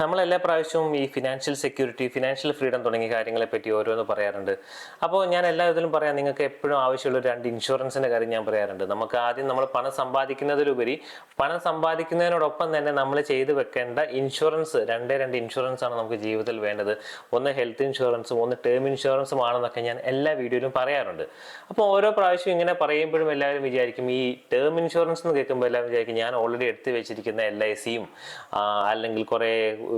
നമ്മൾ എല്ലാ പ്രാവശ്യവും ഈ ഫിനാൻഷ്യൽ സെക്യൂരിറ്റി ഫിനാൻഷ്യൽ ഫ്രീഡം തുടങ്ങിയ കാര്യങ്ങളെ പറ്റി ഓരോന്ന് പറയാറുണ്ട്. അപ്പോൾ ഞാൻ എല്ലാ ഇതിലും പറയാം നിങ്ങൾക്ക് എപ്പോഴും ആവശ്യമുള്ള രണ്ട് ഇൻഷുറൻസിന്റെ കാര്യം ഞാൻ പറയാറുണ്ട്. നമുക്ക് ആദ്യം നമ്മൾ പണം സമ്പാദിക്കുന്നതിലുപരി പണം സമ്പാദിക്കുന്നതിനോടൊപ്പം തന്നെ നമ്മൾ ചെയ്തു വെക്കേണ്ട ഇൻഷുറൻസ് രണ്ടേ രണ്ട് ഇൻഷുറൻസ് ആണ് നമുക്ക് ജീവിതത്തിൽ വേണ്ടത്. ഒന്ന് ഹെൽത്ത് ഇൻഷുറൻസും ഒന്ന് ടേം ഇൻഷുറൻസും ആണെന്നൊക്കെ ഞാൻ എല്ലാ വീഡിയോയിലും പറയാറുണ്ട്. അപ്പോൾ ഓരോ പ്രാവശ്യം ഇങ്ങനെ പറയുമ്പോഴും എല്ലാവരും വിചാരിക്കും ഈ ടേം ഇൻഷുറൻസ് എന്ന് കേൾക്കുമ്പോൾ എല്ലാവരും വിചാരിക്കും ഞാൻ ഓൾറെഡി എടുത്തു വെച്ചിരിക്കുന്ന എൽ ഐ സിയും അല്ലെങ്കിൽ കുറേ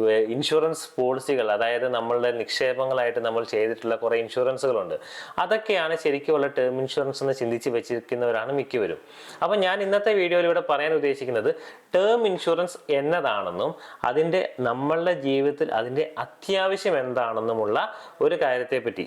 ഏർ, ഇൻഷുറൻസ് പോളിസികൾ അതായത് നമ്മളുടെ നിക്ഷേപങ്ങളായിട്ട് നമ്മൾ ചെയ്തിട്ടുള്ള കുറേ ഇൻഷുറൻസുകളുണ്ട്. അതൊക്കെയാണ് ശരിക്കുമുള്ള ടേം ഇൻഷുറൻസ് എന്ന് ചിന്തിച്ച് വെച്ചിരിക്കുന്നവരാണ് മിക്കവരും. അപ്പം ഞാൻ ഇന്നത്തെ വീഡിയോയിലൂടെ പറയാൻ ഉദ്ദേശിക്കുന്നത് ടേം ഇൻഷുറൻസ് എന്നതാണെന്നും അതിന്റെ നമ്മളുടെ ജീവിതത്തിൽ അതിന്റെ അത്യാവശ്യം എന്താണെന്നുമുള്ള ഒരു കാര്യത്തെപ്പറ്റി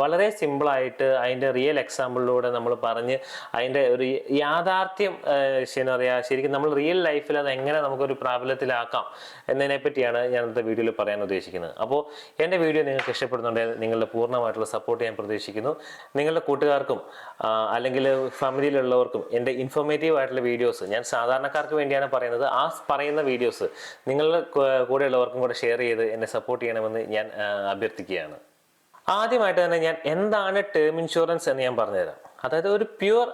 വളരെ സിമ്പിളായിട്ട് അതിന്റെ റിയൽ എക്സാമ്പിളിലൂടെ നമ്മൾ പറഞ്ഞ് അതിന്റെ ഒരു യാഥാർത്ഥ്യം എന്താ ശരി പറയാ ശരിക്കും നമ്മൾ റിയൽ ലൈഫിൽ അത് എങ്ങനെ നമുക്കൊരു പ്രാബല്യത്തിലാക്കാം എന്നതിനെ പറ്റിയാണ് ഞാൻ ഇന്നത്തെ വീഡിയോയിൽ പറയാൻ ഉദ്ദേശിക്കുന്നത്. അപ്പോൾ എന്റെ വീഡിയോ നിങ്ങൾക്ക് ഇഷ്ടപ്പെടുന്നുണ്ടെങ്കിൽ നിങ്ങളുടെ പൂർണമായിട്ടുള്ള സപ്പോർട്ട് ഞാൻ പ്രതീക്ഷിക്കുന്നു. നിങ്ങളുടെ കൂട്ടുകാർക്കും അല്ലെങ്കിൽ ഫാമിലിയിലുള്ളവർക്കും എന്റെ ഇൻഫോർമേറ്റീവ് ആയിട്ടുള്ള വീഡിയോസ് ഞാൻ സാധാരണക്കാർക്ക് വേണ്ടിയാണ് പറയുന്നത്. ആ പറയുന്ന വീഡിയോസ് നിങ്ങളുടെ കൂടെയുള്ളവർക്കും കൂടെ ഷെയർ ചെയ്ത് എന്നെ സപ്പോർട്ട് ചെയ്യണമെന്ന് ഞാൻ അഭ്യർത്ഥിക്കുകയാണ്. ആദ്യമായിട്ട് തന്നെ ഞാൻ എന്താണ് ടേം ഇൻഷുറൻസ് എന്ന് ഞാൻ പറഞ്ഞുതരാം. അതായത് ഒരു പ്യുവർ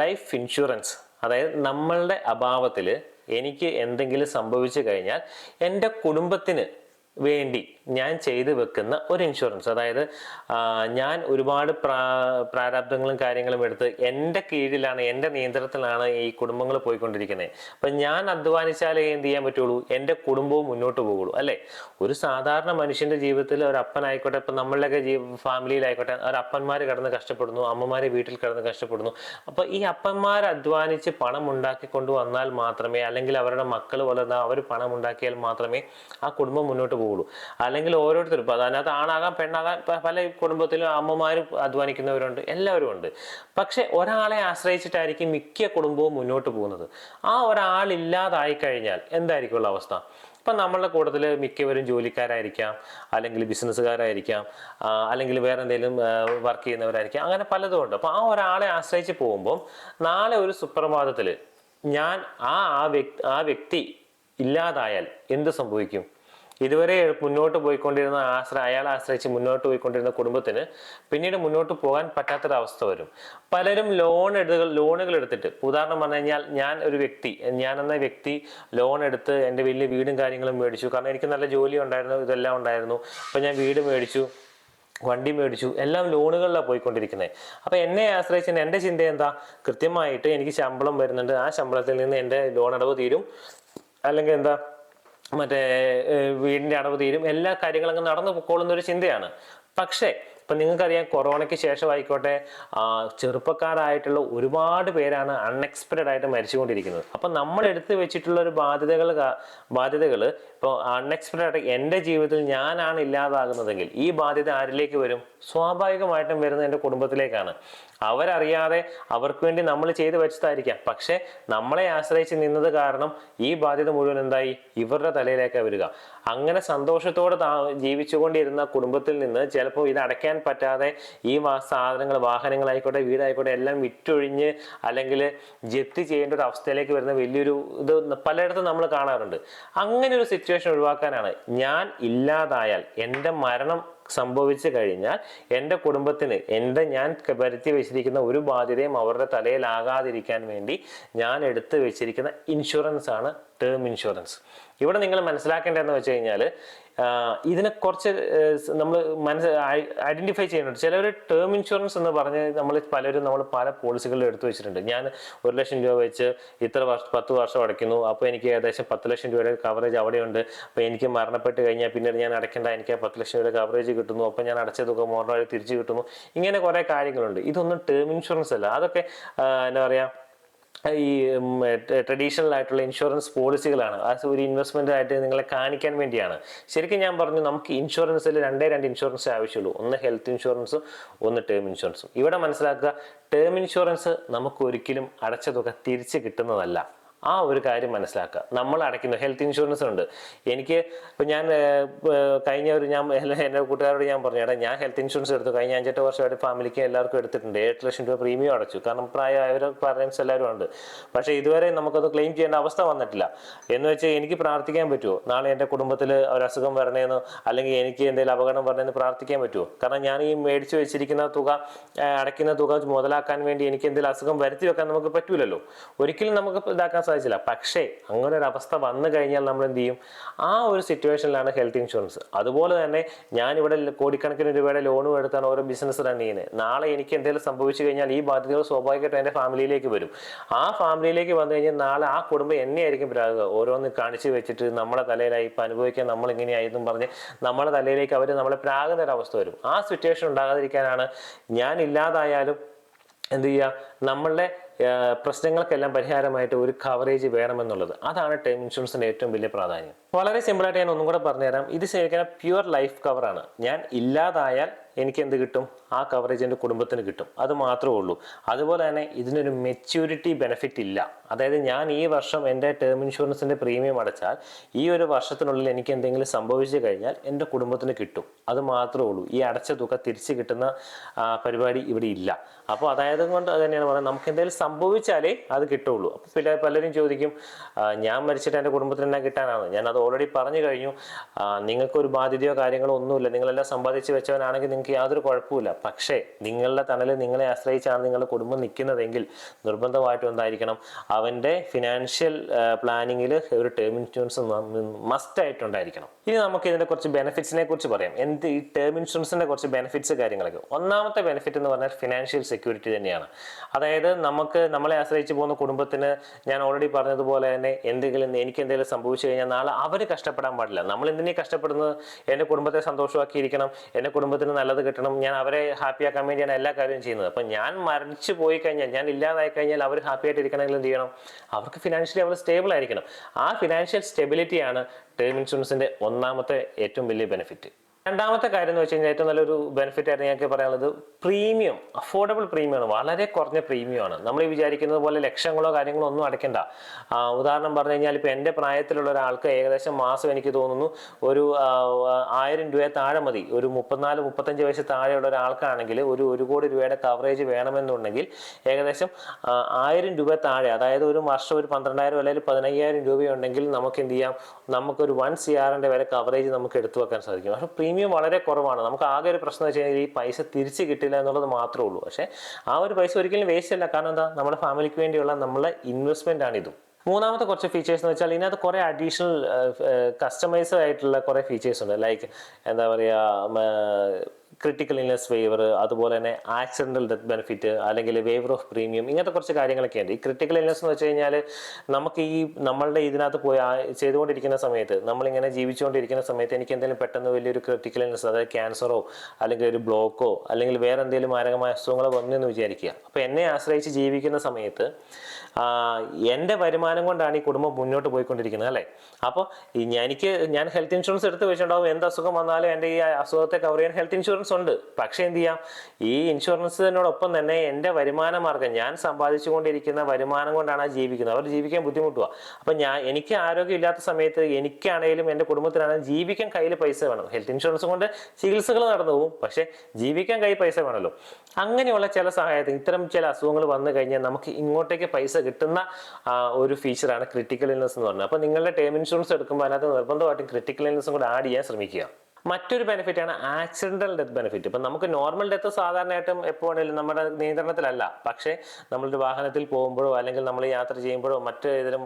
ലൈഫ് ഇൻഷുറൻസ് അതായത് നമ്മളുടെ അഭാവത്തിൽ എനിക്ക് എന്തെങ്കിലും സംഭവിച്ചു കഴിഞ്ഞാൽ എന്റെ കുടുംബത്തിന് വേണ്ടി ഞാൻ ചെയ്തു വെക്കുന്ന ഒരു ഇൻഷുറൻസ് അതായത് ഞാൻ ഒരുപാട് പ്രാ പ്രാരാബ്ദങ്ങളും കാര്യങ്ങളും എടുത്ത് എന്റെ കീഴിലാണ് എന്റെ നിയന്ത്രണത്തിലാണ് ഈ കുടുംബങ്ങൾ പോയിക്കൊണ്ടിരിക്കുന്നത് അപ്പം ഞാൻ അധ്വാനിച്ചാലേ എന്ത് ചെയ്യാൻ പറ്റുള്ളൂ? എന്റെ കുടുംബവും മുന്നോട്ട് പോകുള്ളൂ അല്ലേ? ഒരു സാധാരണ മനുഷ്യന്റെ ജീവിതത്തിൽ ഒരു അപ്പനായിക്കോട്ടെ ഇപ്പം നമ്മളുടെയൊക്കെ ജീ ഫാമിലിയിലായിക്കോട്ടെ ഒരു അപ്പന്മാർ കിടന്ന് കഷ്ടപ്പെടുന്നു അമ്മമാർ വീട്ടിൽ കിടന്ന് കഷ്ടപ്പെടുന്നു. അപ്പോൾ ഈ അപ്പന്മാർ അധ്വാനിച്ച് പണം ഉണ്ടാക്കി കൊണ്ടുവന്നാൽ മാത്രമേ അല്ലെങ്കിൽ അവരുടെ മക്കൾ വളർന്ന അവർ പണം ഉണ്ടാക്കിയാൽ മാത്രമേ ആ കുടുംബം മുന്നോട്ട് പോകുള്ളൂ. അല്ലെങ്കിൽ ഓരോരുത്തരും. ഇപ്പം അതിനകത്ത് ആണാകാം പെണ്ണാകാം പല കുടുംബത്തിലും അമ്മമാരും അധ്വാനിക്കുന്നവരുണ്ട് എല്ലാവരും ഉണ്ട്. പക്ഷെ ഒരാളെ ആശ്രയിച്ചിട്ടായിരിക്കും മിക്ക കുടുംബവും മുന്നോട്ട് പോകുന്നത്. ആ ഒരാളില്ലാതായി കഴിഞ്ഞാൽ എന്തായിരിക്കുള്ള അവസ്ഥ? ഇപ്പം നമ്മളുടെ കൂട്ടത്തിൽ മിക്കവരും ജോലിക്കാരായിരിക്കാം അല്ലെങ്കിൽ ബിസിനസ്സുകാരായിരിക്കാം അല്ലെങ്കിൽ വേറെ എന്തെങ്കിലും വർക്ക് ചെയ്യുന്നവരായിരിക്കാം. അങ്ങനെ പലതും ഉണ്ട്. അപ്പോൾ ആ ഒരാളെ ആശ്രയിച്ച് പോകുമ്പം നാളെ ഒരു സുപ്രഭാതത്തിൽ ഞാൻ ആ ആ വ്യക്തി ആ വ്യക്തി ഇല്ലാതായാൽ എന്ത് സംഭവിക്കും? ഇതുവരെ മുന്നോട്ട് പോയിക്കൊണ്ടിരുന്ന ആശ്ര അയാളെ ആശ്രയിച്ച് മുന്നോട്ട് പോയിക്കൊണ്ടിരുന്ന കുടുംബത്തിന് പിന്നീട് മുന്നോട്ട് പോകാൻ പറ്റാത്തൊരവസ്ഥ വരും. പലരും ലോൺ എടുത്ത് ലോണുകൾ എടുത്തിട്ട്. ഉദാഹരണം പറഞ്ഞു കഴിഞ്ഞാൽ ഞാൻ ഒരു വ്യക്തി ഞാൻ എന്ന വ്യക്തി ലോൺ എടുത്ത് എന്റെ വലിയ വീടും കാര്യങ്ങളും മേടിച്ചു. കാരണം എനിക്ക് നല്ല ജോലി ഉണ്ടായിരുന്നു ഇതെല്ലാം ഉണ്ടായിരുന്നു. അപ്പം ഞാൻ വീട് മേടിച്ചു വണ്ടി മേടിച്ചു എല്ലാം ലോണുകളിലാണ് പോയിക്കൊണ്ടിരിക്കുന്നത്. അപ്പോൾ എന്നെ ആശ്രയിച്ച് എന്റെ ചിന്ത എന്താ? കൃത്യമായിട്ട് എനിക്ക് ശമ്പളം വരുന്നുണ്ട്. ആ ശമ്പളത്തിൽ നിന്ന് എന്റെ ലോൺ അടവ് തീരും. അല്ലെങ്കിൽ എന്താ? മറ്റേ വീടിന്റെ അടവ് തീരും. എല്ലാ കാര്യങ്ങളും അങ്ങ് നടന്നു പൊക്കോളുന്ന ഒരു ചിന്തയാണ്. പക്ഷേ ഇപ്പം നിങ്ങൾക്കറിയാം കൊറോണയ്ക്ക് ശേഷമായിക്കോട്ടെ ചെറുപ്പക്കാരായിട്ടുള്ള ഒരുപാട് പേരാണ് അൺഎക്സ്പെക്റ്റഡ് ആയിട്ട് മരിച്ചുകൊണ്ടിരിക്കുന്നത്. അപ്പം നമ്മൾ എടുത്തു വെച്ചിട്ടുള്ള ഒരു ബാധ്യതകൾ ബാധ്യതകൾ ഇപ്പോൾ അൺഎക്സ്പെക്റ്റഡ് ആയിട്ട് എന്റെ ജീവിതത്തിൽ ഞാനാണ് ഇല്ലാതാകുന്നതെങ്കിൽ ഈ ബാധ്യത ആരിലേക്ക് വരും? സ്വാഭാവികമായിട്ടും വരുന്നത് എന്റെ കുടുംബത്തിലേക്കാണ്. അവരറിയാതെ അവർക്ക് വേണ്ടി നമ്മൾ ചെയ്തു വെച്ചതായിരിക്കാം. പക്ഷെ നമ്മളെ ആശ്രയിച്ച് നിന്നത് കാരണം ഈ ബാധ്യത മുഴുവൻ എന്തായി? ഇവരുടെ തലയിലേക്ക് വരിക. അങ്ങനെ സന്തോഷത്തോടെ ജീവിച്ചുകൊണ്ടിരുന്ന കുടുംബത്തിൽ നിന്ന് ചിലപ്പോൾ ഇത് അടയ്ക്കാൻ പറ്റാതെ ഈ സാധനങ്ങൾ വാഹനങ്ങളായിക്കോട്ടെ വീടായിക്കോട്ടെ എല്ലാം വിറ്റൊഴിഞ്ഞ് അല്ലെങ്കിൽ ജപ്തി ചെയ്യേണ്ട ഒരു അവസ്ഥയിലേക്ക് വരുന്ന വലിയൊരു ഇത് പലയിടത്തും നമ്മൾ കാണാറുണ്ട്. അങ്ങനെ ഒരു സിറ്റുവേഷൻ ഒഴിവാക്കാനാണ്. ഞാൻ ഇല്ലാതായാൽ എന്റെ മരണം സംഭവിച്ചു കഴിഞ്ഞാൽ എന്റെ കുടുംബത്തിന് എന്റെ ഞാൻ വരുത്തി വെച്ചിരിക്കുന്ന ഒരു ബാധ്യതയും അവരുടെ തലയിലാകാതിരിക്കാൻ വേണ്ടി ഞാൻ എടുത്തു വെച്ചിരിക്കുന്ന ഇൻഷുറൻസ് ആണ് ടേം ഇൻഷുറൻസ് ഇവിടെ നിങ്ങൾ മനസ്സിലാക്കേണ്ടതെന്ന് വെച്ച് കഴിഞ്ഞാൽ ഇതിനെ കുറച്ച് നമ്മൾ മനസ്സ് ഐഡന്റിഫൈ ചെയ്യുന്നുണ്ട്. ചിലവർ ടേം ഇൻഷുറൻസ് എന്ന് പറഞ്ഞ് നമ്മൾ പലരും നമ്മൾ പല പോളിസികളിൽ എടുത്തു വെച്ചിട്ടുണ്ട്. ഞാൻ ഒരു ലക്ഷം രൂപ വെച്ച് ഇത്ര വർഷം പത്ത് വർഷം അടയ്ക്കുന്നു. അപ്പോൾ എനിക്ക് ഏകദേശം പത്ത് ലക്ഷം രൂപയുടെ കവറേജ് അവിടെയുണ്ട്. അപ്പോൾ എനിക്ക് മരണപ്പെട്ട് കഴിഞ്ഞാൽ പിന്നീട് ഞാൻ അടയ്ക്കേണ്ട. എനിക്ക് പത്ത് ലക്ഷം രൂപയുടെ കവറേജ് കിട്ടുന്നു. അപ്പോൾ ഞാൻ അടച്ച തുക മോഡലായി തിരിച്ചു കിട്ടുന്നു. ഇങ്ങനെ കുറേ കാര്യങ്ങളുണ്ട്. ഇതൊന്നും ടേം ഇൻഷുറൻസ് അല്ല. അതൊക്കെ എന്താ പറയുക ഈ ട്രഡീഷണൽ ആയിട്ടുള്ള ഇൻഷുറൻസ് പോളിസികളാണ് അത് ഒരു ഇൻവെസ്റ്റ്മെന്റ് ആയിട്ട് നിങ്ങളെ കാണിക്കാൻ വേണ്ടിയാണ്. ശരിക്കും ഞാൻ പറഞ്ഞു നമുക്ക് ഇൻഷുറൻസിൽ രണ്ടേ രണ്ട് ഇൻഷുറൻസ് ആവശ്യമുള്ളൂ. ഒന്ന് ഹെൽത്ത് ഇൻഷുറൻസും ഒന്ന് ടേം ഇൻഷുറൻസും ഇവിടെ മനസ്സിലാക്കുക ടേം ഇൻഷുറൻസ് നമുക്ക് ഒരിക്കലും അടച്ച തുക തിരിച്ച് കിട്ടുന്നതല്ല. ആ ഒരു കാര്യം മനസ്സിലാക്കുക നമ്മൾ അടയ്ക്കുന്നു ഹെൽത്ത് ഇൻഷുറൻസ് ഉണ്ട്. എനിക്ക് ഇപ്പം ഞാൻ കഴിഞ്ഞ ഒരു ഞാൻ എന്റെ കൂട്ടുകാരോട് ഞാൻ പറഞ്ഞു എടാ ഞാൻ ഹെൽത്ത് ഇൻഷുറൻസ് എടുത്തു. കഴിഞ്ഞ അഞ്ചെട്ട് വർഷമായിട്ട് ഫാമിലിക്ക് എല്ലാവർക്കും എടുത്തിട്ടുണ്ട്. ഏഴ് ലക്ഷം രൂപ പ്രീമിയം അടച്ചു. കാരണം പ്രായമായവർ പാരൻസ് എല്ലാവരും ഉണ്ട്. പക്ഷേ ഇതുവരെ നമുക്കത് ക്ലെയിം ചെയ്യേണ്ട അവസ്ഥ വന്നിട്ടില്ല. എന്ന് വെച്ചാൽ എനിക്ക് പ്രാർത്ഥിക്കാൻ പറ്റുമോ നാളെ എന്റെ കുടുംബത്തിൽ ഒരു അസുഖം വരണേന്ന് അല്ലെങ്കിൽ എനിക്ക് എന്തെങ്കിലും അപകടം വരണേന്ന് പ്രാർത്ഥിക്കാൻ പറ്റുമോ കാരണം ഞാൻ ഈ മേടിച്ചു വെച്ചിരിക്കുന്ന തുക അടയ്ക്കുന്ന തുക മുതലാക്കാൻ വേണ്ടി എനിക്ക് എന്തെങ്കിലും അസുഖം വരുത്തി വെക്കാൻ നമുക്ക് പറ്റൂലല്ലോ. ഒരിക്കലും നമുക്ക് ഇതാക്കാൻ സാധിച്ചില്ല പക്ഷേ അങ്ങനെ ഒരു അവസ്ഥ വന്നു കഴിഞ്ഞാൽ നമ്മൾ എന്ത് ചെയ്യും ആ ഒരു സിറ്റുവേഷനിലാണ് ഹെൽത്ത് ഇൻഷുറൻസ് അതുപോലെ തന്നെ ഞാനിവിടെ കോടിക്കണക്കിന് രൂപയുടെ ലോണും എടുത്താണ് ഓരോ ബിസിനസ് റൺ ചെയ്യുന്നത്. നാളെ എനിക്ക് എന്തെങ്കിലും സംഭവിച്ചു കഴിഞ്ഞാൽ ഈ ബാധ്യതകൾ സ്വാഭാവികമായിട്ടും എന്റെ ഫാമിലിയിലേക്ക് വരും. ആ ഫാമിലിയിലേക്ക് വന്നു കഴിഞ്ഞാൽ നാളെ ആ കുടുംബം എന്നെ ആയിരിക്കും പ്രാകുക. ഓരോന്ന് കാണിച്ചു വെച്ചിട്ട് നമ്മളെ തലയിലായി ഇപ്പം അനുഭവിക്കാൻ നമ്മൾ ഇങ്ങനെയായിരുന്നു പറഞ്ഞ് നമ്മുടെ തലയിലേക്ക് അവർ നമ്മളെ പ്രാകുന്ന ഒരു അവസ്ഥ വരും. ആ സിറ്റുവേഷൻ ഉണ്ടാകാതിരിക്കാനാണ് ഞാൻ ഇല്ലാതായാലും എന്ത് ചെയ്യുക? നമ്മളുടെ പ്രശ്നങ്ങൾക്കെല്ലാം പരിഹാരമായിട്ട് ഒരു കവറേജ് വേണമെന്നുള്ളത്. അതാണ് ടേം ഇൻഷുറൻസിന്റെ ഏറ്റവും വലിയ പ്രാധാന്യം. വളരെ സിമ്പിളായിട്ട് ഞാൻ ഒന്നും കൂടെ പറഞ്ഞുതരാം. ഇത് ശരിക്കും പ്യുവർ ലൈഫ് കവറാണ് ഞാൻ ഇല്ലാതായാൽ എനിക്ക് എന്ത് കിട്ടും? ആ കവറേജ് എന്റെ കുടുംബത്തിന് കിട്ടും. അത് മാത്രമേ ഉള്ളൂ. അതുപോലെ തന്നെ ഇതിനൊരു മെച്യൂരിറ്റി ബെനിഫിറ്റ് ഇല്ല. അതായത് ഞാൻ ഈ വർഷം എന്റെ ടേം ഇൻഷുറൻസിന്റെ പ്രീമിയം അടച്ചാൽ ഈ ഒരു വർഷത്തിനുള്ളിൽ എനിക്ക് എന്തെങ്കിലും സംഭവിച്ചു കഴിഞ്ഞാൽ എന്റെ കുടുംബത്തിന് കിട്ടും. അത് മാത്രമേ ഉള്ളൂ. ഈ അടച്ച തുക തിരിച്ച് കിട്ടുന്ന പരിപാടി ഇവിടെ ഇല്ല. അപ്പോൾ അതായത് കൊണ്ട് അത് തന്നെയാണ് പറയുന്നത്. നമുക്ക് എന്തെങ്കിലും സംഭവിച്ചാലേ അത് കിട്ടുള്ളൂ അപ്പോൾ പിന്നെ പലരും ചോദിക്കും ഞാൻ മരിച്ചിട്ട് എന്റെ കുടുംബത്തിന് എന്നാ കിട്ടാനാണ് ഞാൻ അത് ഓൾറെഡി പറഞ്ഞു കഴിഞ്ഞു. നിങ്ങൾക്ക് നിങ്ങൾക്കൊരു ബാധ്യതയോ കാര്യങ്ങളോ ഒന്നുമില്ല. നിങ്ങളെല്ലാം സമ്പാദിച്ച് വെച്ചവനാണെങ്കിൽ നിങ്ങൾക്ക് യാതൊരു കുഴപ്പമില്ല പക്ഷേ നിങ്ങളുടെ തണലിൽ നിങ്ങളെ ആശ്രയിച്ചാണ് നിങ്ങളുടെ കുടുംബം നിൽക്കുന്നതെങ്കിൽ നിർബന്ധമായിട്ടും എന്തായിരിക്കണം? അവന്റെ ഫിനാൻഷ്യൽ പ്ലാനിങ്ങിൽ ഒരു ടേം ഇൻഷുറൻസ് മസ്റ്റ് ആയിട്ടുണ്ടായിരിക്കണം ഇനി നമുക്ക് ഇതിന്റെ കുറച്ച് ബെനിഫിറ്റ്സിനെ കുറിച്ച് പറയാം. എന്ത് ഈ ടേം ഇൻഷുറൻസിന്റെ കുറച്ച് ബെനിഫിറ്റ്സ് കാര്യങ്ങളൊക്കെ. ഒന്നാമത്തെ ബെനിഫിറ്റ് എന്ന് പറഞ്ഞാൽ ഫിനാൻഷ്യൽ സെക്യൂരിറ്റി തന്നെയാണ്. അതായത് നമുക്ക് നമ്മളെ ആശ്രയിച്ച് പോകുന്ന കുടുംബത്തിന് ഞാൻ ഓൾറെഡി പറഞ്ഞതുപോലെ തന്നെ എന്തെങ്കിലും എനിക്ക് എന്തെങ്കിലും സംഭവിച്ചു കഴിഞ്ഞാൽ നാളെ അവർ കഷ്ടപ്പെടാൻ പാടില്ല. നമ്മൾ എന്തിനേ കഷ്ടപ്പെടുന്നത്? എന്റെ കുടുംബത്തെ സന്തോഷമാക്കിയിരിക്കണം. എന്റെ കുടുംബത്തിന് നല്ലത് കിട്ടണം. ഞാൻ അവരെ ഹാപ്പി ആക്കാൻ വേണ്ടിയാണ് എല്ലാ കാര്യവും ചെയ്യുന്നത്. അപ്പം ഞാൻ മരിച്ചു പോയി കഴിഞ്ഞാൽ ഞാൻ ഇല്ലാതായി കഴിഞ്ഞാൽ അവർ ഹാപ്പി ആയിട്ട് ഇരിക്കണമെങ്കിൽ എന്ത് ചെയ്യണം? അവർക്ക് ഫിനാൻഷ്യലി അവർ സ്റ്റേബിൾ ആയിരിക്കണം. ആ ഫിനാൻഷ്യൽ സ്റ്റെബിലിറ്റിയാണ് ടേം ഇൻഷുറൻസിന്റെ ഒന്നാമത്തെ ഏറ്റവും വലിയ ബെനിഫിറ്റ് രണ്ടാമത്തെ കാര്യം എന്ന് വെച്ച് കഴിഞ്ഞാൽ ഏറ്റവും നല്ലൊരു ബെനിഫിറ്റ് ആയിട്ട് ഞങ്ങൾക്ക് പറയാനുള്ളത് പ്രീമിയം അഫോർഡബിൾ പ്രീമിയമാണ് വളരെ കുറഞ്ഞ പ്രീമിയമാണ് നമ്മൾ ഈ വിചാരിക്കുന്നത് പോലെ ലക്ഷങ്ങളോ കാര്യങ്ങളോ ഒന്നും അടയ്ക്കണ്ട. ഉദാഹരണം പറഞ്ഞു കഴിഞ്ഞാൽ ഇപ്പം എന്റെ പ്രായത്തിലുള്ള ഒരാൾക്ക് ഏകദേശം മാസം എനിക്ക് തോന്നുന്നു ഒരു ആയിരം രൂപയെ താഴെ മതി. ഒരു മുപ്പത്തിനാല് മുപ്പത്തഞ്ച് വയസ്സ് താഴെയുള്ള ഒരാൾക്കാണെങ്കിൽ ഒരു ഒരു കോടി രൂപയുടെ കവറേജ് വേണമെന്നുണ്ടെങ്കിൽ ഏകദേശം ആയിരം രൂപ താഴെ അതായത് ഒരു വർഷം ഒരു പന്ത്രണ്ടായിരം അല്ലെങ്കിൽ പതിനയ്യായിരം രൂപയുണ്ടെങ്കിൽ നമുക്ക് എന്ത് ചെയ്യാം? നമുക്കൊരു വൺ സി ആറിന്റെ വരെ കവറേജ് നമുക്ക് എടുത്തു വെക്കാൻ സാധിക്കും. പക്ഷേ പ്രീമിയം വളരെ കുറവാണ്. നമുക്ക് ആകെ ഒരു പ്രശ്നം വെച്ച് കഴിഞ്ഞാൽ ഈ പൈസ തിരിച്ച് കിട്ടില്ല എന്നുള്ളത് മാത്രമേ ഉള്ളൂ. പക്ഷേ ആ ഒരു പൈസ ഒരിക്കലും വേസ്റ്റ് അല്ല. കാരണം എന്താ? നമ്മുടെ ഫാമിലിക്ക് വേണ്ടിയുള്ള നമ്മളെ ഇൻവെസ്റ്റ്മെന്റ് ആണ് ഇതും. മൂന്നാമത്തെ കുറച്ച് ഫീച്ചേഴ്സ് എന്ന് വെച്ചാൽ ഇതിനകത്ത് കുറേ അഡീഷണൽ കസ്റ്റമൈസ്ഡ് ആയിട്ടുള്ള കുറേ ഫീച്ചേഴ്സ് ഉണ്ട്. ലൈക്ക് എന്താ പറയുക ക്രിട്ടിക്കൽ ഇൽനെസ് വേവർ അതുപോലെ തന്നെ ആക്സിഡന്റൽ ഡെത്ത് ബെനിഫിറ്റ് അല്ലെങ്കിൽ വേവർ ഓഫ് പ്രീമിയം ഇങ്ങനത്തെ കുറച്ച് കാര്യങ്ങളൊക്കെ ഉണ്ട്. ഈ ക്രിട്ടിക്കൽ ഇൽനെസ് എന്ന് വെച്ച് കഴിഞ്ഞാൽ നമുക്ക് ഈ നമ്മളുടെ ഇതിനകത്ത് പോയി ചെയ്തുകൊണ്ടിരിക്കുന്ന സമയത്ത് നമ്മളിങ്ങനെ ജീവിച്ചുകൊണ്ടിരിക്കുന്ന സമയത്ത് എനിക്ക് എന്തെങ്കിലും പെട്ടെന്ന് വലിയൊരു ക്രിട്ടിക്കൽ ഇൽനെസ് അതായത് ക്യാൻസറോ അല്ലെങ്കിൽ ഒരു ബ്ലോക്കോ അല്ലെങ്കിൽ വേറെ എന്തെങ്കിലും മാരകമായ അസുഖങ്ങളോ വന്നു എന്ന് വിചാരിക്കുക. അപ്പോൾ എന്നെ ആശ്രയിച്ച് ജീവിക്കുന്ന സമയത്ത് എന്റെ വരുമാനം കൊണ്ടാണ് ഈ കുടുംബം മുന്നോട്ട് പോയിക്കൊണ്ടിരിക്കുന്നത് അല്ലേ? അപ്പോൾ എനിക്ക് ഞാൻ ഹെൽത്ത് ഇൻഷുറൻസ് എടുത്ത് വെച്ചിട്ടുണ്ടാവും. എന്ത് അസുഖം വന്നാലും എന്റെ ഈ അസുഖത്തെ കവർ ചെയ്യാൻ ഹെൽത്ത് ഇൻഷുറൻസ് ഉണ്ട്. പക്ഷേ എന്ത് ചെയ്യാം? ഈ ഇൻഷുറൻസിനോടൊപ്പം തന്നെ എന്റെ വരുമാന മാർഗം ഞാൻ സമ്പാദിച്ചുകൊണ്ടിരിക്കുന്ന വരുമാനം കൊണ്ടാണ് ജീവിക്കുന്നത്. അവർ ജീവിക്കാൻ ബുദ്ധിമുട്ടുക അപ്പം ഞാൻ എനിക്ക് ആരോഗ്യമില്ലാത്ത സമയത്ത് എനിക്കാണെങ്കിലും എന്റെ കുടുംബത്തിനാണെങ്കിലും ജീവിക്കാൻ കയ്യിൽ പൈസ വേണം. ഹെൽത്ത് ഇൻഷുറൻസ് കൊണ്ട് ചികിത്സകൾ നടന്നു പോകും. പക്ഷേ ജീവിക്കാൻ കയ്യിൽ പൈസ വേണമല്ലോ. അങ്ങനെയുള്ള ചില സഹായത്തിന് ഇത്തരം ചില അസുഖങ്ങൾ വന്നു കഴിഞ്ഞാൽ നമുക്ക് ഇങ്ങോട്ടേക്ക് പൈസ കിട്ടുന്ന ഒരു ഫീച്ചറാണ് ക്രിട്ടിക്കൽ ഇൽനെസ് എന്ന് പറഞ്ഞത്. അപ്പോൾ നിങ്ങളുടെ ടേം ഇൻഷുറൻസ് എടുക്കുമ്പോൾ അതിനകത്ത് നിർബന്ധമായിട്ടും ക്രിട്ടിക്കൽ ഇൽനെസ്സും കൂടെ ആഡ് ചെയ്യാൻ ശ്രമിക്കുക. മറ്റൊരു ബെനിഫിറ്റ് ആണ് ആക്സിഡന്റൽ ഡെത്ത് ബെനിഫിറ്റ് ഇപ്പം നമുക്ക് നോർമൽ ഡെത്ത് സാധാരണയായിട്ടും എപ്പോഴാണെങ്കിലും നമ്മുടെ നിയന്ത്രണത്തിലല്ല. പക്ഷേ നമ്മളൊരു വാഹനത്തിൽ പോകുമ്പോഴോ അല്ലെങ്കിൽ നമ്മൾ യാത്ര ചെയ്യുമ്പോഴോ മറ്റു ഏതെങ്കിലും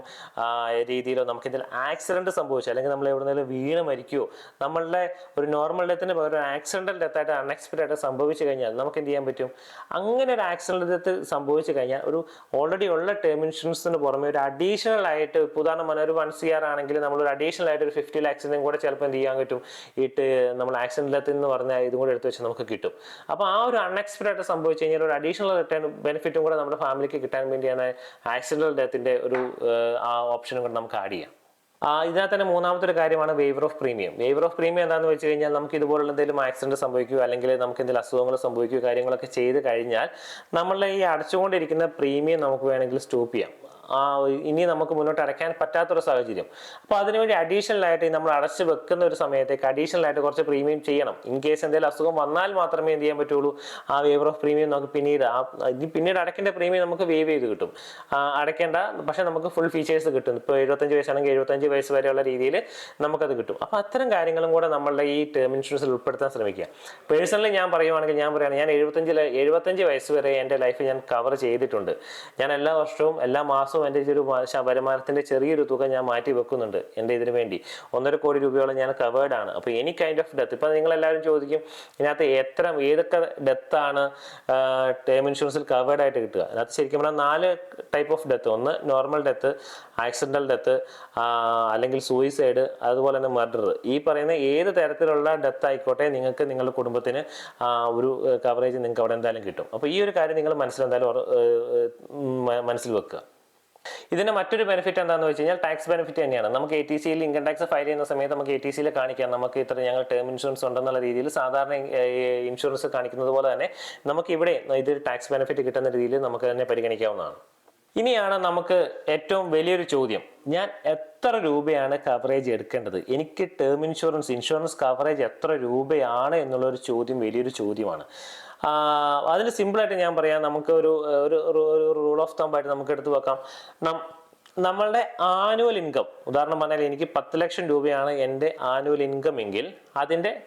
രീതിയിലോ നമുക്ക് എന്തെങ്കിലും ആക്സിഡന്റ് സംഭവിച്ചു അല്ലെങ്കിൽ നമ്മൾ എവിടെന്നെങ്കിലും വീണ് മരിക്കുകയോ നമ്മളുടെ ഒരു നോർമൽ ഡെത്തിന് പകരം ആക്സിഡന്റൽ ഡെത്തായിട്ട് അൺഎക്സ്പെക്റ്റഡ് ആയിട്ട് സംഭവിച്ചു കഴിഞ്ഞാൽ നമുക്ക് എന്ത് ചെയ്യാൻ പറ്റും? അങ്ങനെ ഒരു ആക്സിഡന്റ് ഡെത്ത് സംഭവിച്ചു കഴിഞ്ഞാൽ ഒരു ഓൾറെഡി ഉള്ള ടേം ഇൻഷുറൻസിന് പുറമെ ഒരു അഡീഷണൽ ആയിട്ട് ഉദാഹരണം ഒരു വൺ സി ആർ ആണെങ്കിൽ നമ്മൾ ഒരു അഡീഷണൽ ആയിട്ട് ഒരു ഫിഫ്റ്റി ലാക്സിനും കൂടെ ചിലപ്പോൾ എന്ത് ചെയ്യാൻ പറ്റും? ഈ ടെ- നമ്മൾ ആക്സിഡന്റ് ഡെത്ത് എന്ന് പറഞ്ഞാൽ ഇതും കൂടെ എടുത്ത് വെച്ച് നമുക്ക് കിട്ടും. അപ്പോൾ ആ ഒരു അൺഎക്സ്പെക്റ്റഡ് ആയിട്ട് സംഭവിച്ചു കഴിഞ്ഞാൽ ഒരു അഡീഷണൽ റിട്ടേൺ ബെനിഫിറ്റും കൂടെ നമ്മുടെ ഫാമിലിക്ക് കിട്ടാൻ വേണ്ടിയാണ് ആക്സിഡന്റൽ ഡെത്തിന്റെ ഒരു ആ ഓപ്ഷനും കൂടെ നമുക്ക് ആഡ് ചെയ്യാം. ഇതിനകത്ത് തന്നെ മൂന്നാമത്തെ ഒരു കാര്യമാണ് waiver of premium waiver of premium എന്താണെന്ന് വെച്ച് കഴിഞ്ഞാൽ നമുക്ക് ഇതുപോലുള്ള എന്തെങ്കിലും ആക്സിഡന്റ് സംഭവിക്കുകയോ അല്ലെങ്കിൽ നമുക്ക് എന്തെങ്കിലും അസുഖങ്ങൾ സംഭവിക്കുകയോ കാര്യങ്ങളൊക്കെ ചെയ്ത് കഴിഞ്ഞാൽ നമ്മളെ ഈ അടച്ചുകൊണ്ടിരിക്കുന്ന പ്രീമിയം നമുക്ക് വേണമെങ്കിൽ സ്റ്റോപ്പ് ചെയ്യാം. ഇനി നമുക്ക് മുന്നോട്ട് അടയ്ക്കാൻ പറ്റാത്തൊരു സാഹചര്യം. അപ്പോൾ അതിനുവേണ്ടി അഡീഷണൽ ആയിട്ട് നമ്മൾ അടച്ചു വെക്കുന്ന ഒരു സമയത്തേക്ക് അഡീഷണൽ ആയിട്ട് കുറച്ച് പ്രീമിയം ചെയ്യണം. ഇൻ കേസ് എന്തെങ്കിലും അസുഖം വന്നാൽ മാത്രമേ എന്ത് ചെയ്യാൻ പറ്റുള്ളൂ? ആ വേവർ ഓഫ് പ്രീമിയം നമുക്ക് പിന്നീട് ആ ഇനി പിന്നീട് അടയ്ക്കേണ്ട പ്രീമിയം നമുക്ക് വേവ് ചെയ്ത് കിട്ടും. അടയ്ക്കേണ്ട പക്ഷേ നമുക്ക് ഫുൾ ഫീച്ചേഴ്സ് കിട്ടും. ഇപ്പോൾ എഴുപത്തഞ്ച് വയസ്സാണെങ്കിൽ എഴുപത്തഞ്ച് വയസ്സ് വരെയുള്ള രീതിയിൽ നമുക്കത് കിട്ടും. അപ്പോൾ അത്തരം കാര്യങ്ങളും കൂടെ നമ്മളുടെ ഈ ടേം ഇൻഷുറൻസിൽ ഉൾപ്പെടുത്താൻ ശ്രമിക്കുക. പേഴ്സണലി ഞാൻ പറയുവാണെങ്കിൽ ഞാൻ പറയുകയാണ് ഞാൻ എഴുപത്തഞ്ചിൽ എഴുപത്തഞ്ച് വയസ്സ് വരെ എന്റെ ലൈഫ് ഞാൻ കവർ ചെയ്തിട്ടുണ്ട്. ഞാൻ എല്ലാ വർഷവും എല്ലാ മാസവും എന്റെ ഒരു വരുമാനത്തിന്റെ ചെറിയൊരു തുക ഞാൻ മാറ്റി വെക്കുന്നുണ്ട് എന്റെ ഇതിനു വേണ്ടി. ഒന്നര കോടി രൂപയോളം ഞാൻ കവേർഡ് ആണ്. അപ്പോൾ എനി കൈൻഡ് ഓഫ് ഡെത്ത് ഇപ്പം നിങ്ങൾ എല്ലാവരും ചോദിക്കും ഇതിനകത്ത് എത്ര ഏതൊക്കെ ഡെത്താണ് ടേം ഇൻഷുറൻസിൽ കവേർഡ് ആയിട്ട് കിട്ടുക? അതിനകത്ത് ശരിക്കും പറഞ്ഞാൽ നാല് ടൈപ്പ് ഓഫ് ഡെത്ത് ഒന്ന് നോർമൽ ഡെത്ത് ആക്സിഡന്റൽ ഡെത്ത് അല്ലെങ്കിൽ സൂയിസൈഡ് അതുപോലെ തന്നെ മർഡർ ഈ പറയുന്ന ഏത് തരത്തിലുള്ള ഡെത്ത് ആയിക്കോട്ടെ നിങ്ങൾക്ക് നിങ്ങളുടെ കുടുംബത്തിന് ഒരു കവറേജ് നിങ്ങൾക്ക് അവിടെ എന്തായാലും കിട്ടും. അപ്പോൾ ഈ ഒരു കാര്യം നിങ്ങൾ മനസ്സിൽ എന്തായാലും ഉറ- ഏർ, ഏർ, മ- മനസ്സിൽ വെക്കുക. ഇതിന്റെ മറ്റൊരു ബെനിഫിറ്റ് എന്താണെന്ന് വെച്ച് കഴിഞ്ഞാൽ ടാക്സ് ബെനിഫിറ്റ് തന്നെയാണ്. നമുക്ക് എ ടി സിയിൽ ഇൻകം ടാക്സ് ഫയൽ ചെയ്യുന്ന സമയത്ത് നമുക്ക് എ ടി സിയിൽ കാണിക്കാം. നമുക്ക് ഇത്ര ഞങ്ങൾ ടേം ഇൻഷുറൻസ് ഉണ്ടെന്നുള്ള രീതിയിൽ സാധാരണ ഇൻഷുറൻസ് കാണിക്കുന്നത് പോലെ തന്നെ നമുക്ക് ഇവിടെ ഇതൊരു ടാക്സ് ബെനിഫിറ്റ് കിട്ടുന്ന രീതിയിൽ നമുക്ക് തന്നെ പരിഗണിക്കാവുന്നതാണ്. ഇനിയാണ് നമുക്ക് ഏറ്റവും വലിയൊരു ചോദ്യം. ഞാൻ എത്ര രൂപയാണ് കവറേജ് എടുക്കേണ്ടത്? എനിക്ക് ടേം ഇൻഷുറൻസ് ഇൻഷുറൻസ് കവറേജ് എത്ര രൂപയാണ് എന്നുള്ളൊരു ചോദ്യം വലിയൊരു ചോദ്യമാണ്. അതിന് സിമ്പിളായിട്ട് ഞാൻ പറയാം. നമുക്ക് ഒരു ഒരു റൂൾ ഓഫ് തമ്പായിട്ട് നമുക്ക് എടുത്തു വെക്കാം. നമ്മളുടെ ആനുവൽ ഇൻകം ഉദാഹരണം പറഞ്ഞാൽ എനിക്ക് പത്ത് ലക്ഷം രൂപയാണ് എന്റെ ആനുവൽ ഇൻകം എങ്കിൽ അതിന്റെ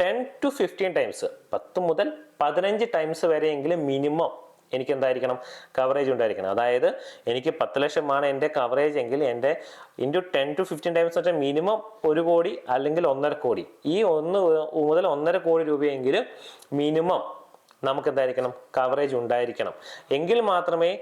ടെൻ ടു ഫിഫ്റ്റീൻ ടൈംസ് പത്ത് മുതൽ പതിനഞ്ച് ടൈംസ് വരെയെങ്കിലും മിനിമം എനിക്ക് എന്തായിരിക്കണം കവറേജ് ഉണ്ടായിരിക്കണം. അതായത് എനിക്ക് പത്ത് ലക്ഷമാണ് എന്റെ കവറേജ് എങ്കിൽ എന്റെ into ten to fifteen times വെച്ചാൽ മിനിമം ഒരു കോടി അല്ലെങ്കിൽ ഒന്നര കോടി. ഈ ഒന്ന് മുതൽ ഒന്നര കോടി രൂപയെങ്കിലും മിനിമം നമുക്ക് എന്തായിരിക്കണം കവറേജ് ഉണ്ടായിരിക്കണം. എങ്കിൽ മാത്രമേ